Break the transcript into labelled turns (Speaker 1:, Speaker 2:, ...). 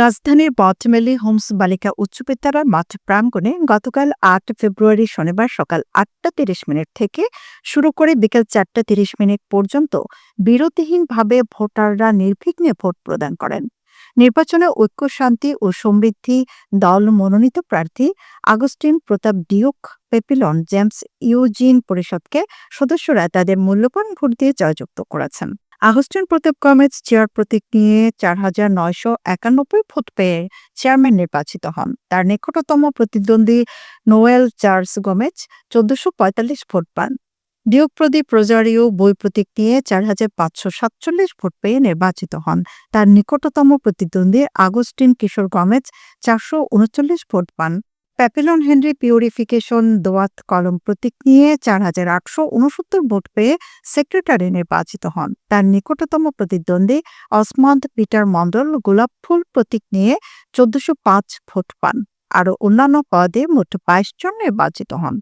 Speaker 1: রাজধানীর বটমেলি হোমস বালিকা উচ্চ বিদ্যালয় মাঠ প্রাঙ্গণে গতকাল আট ফেব্রুয়ারি শনিবার সকাল আটটা তিরিশ মিনিট থেকে শুরু করে বিকেল চারটা তিরিশ মিনিট পর্যন্ত বিরতিহীনভাবে ভোটাররা নির্বিঘ্নে ভোট প্রদান করেন। নির্বাচনে ঐক্য, শান্তি ও সমৃদ্ধি দল মনোনীত প্রার্থী Augustine Pratap Duke, Papillon James Eugene পরিষদকে সদস্যরা তাদের মূল্যবান ভোট দিয়ে জয়যুক্ত করেছেন। আগস্টিন প্রতাপ গমেজ চেয়ার প্রতীক নিয়ে চার হাজার নয়শো একানব্বই ভোট পেয়ে চেয়ারম্যান নির্বাচিত হন। তার নিকটতম প্রতিদ্বন্দ্বী নোয়েল চার্লস গোমেজ চোদ্দশো পঁয়তাল্লিশ ভোট পান। ডিউক প্রদীপ রোজারিও বই প্রতীক নিয়ে চার হাজার পাঁচশো সাতচল্লিশ ভোট পেয়ে নির্বাচিত হন। তার নিকটতম প্রতিদ্বন্দ্বী আগস্টিন কিশোর গমেজ চারশো উনচল্লিশ ভোট পান। প্যাপিলন হেনরি পিউরিফিকেশন দোয়াত কলম প্রতীক নিয়ে চার হাজার আটশো উনসত্তর ভোট পেয়ে সেক্রেটারি নির্বাচিত হন। তার নিকটতম প্রতিদ্বন্দ্বী অসমন্দ পিটার মন্ডল গোলাপ ফুল প্রতীক নিয়ে চোদ্দশো পাঁচ ভোট পান। আরও অন্যান্য পদে মোট বাইশ জন নির্বাচিত হন।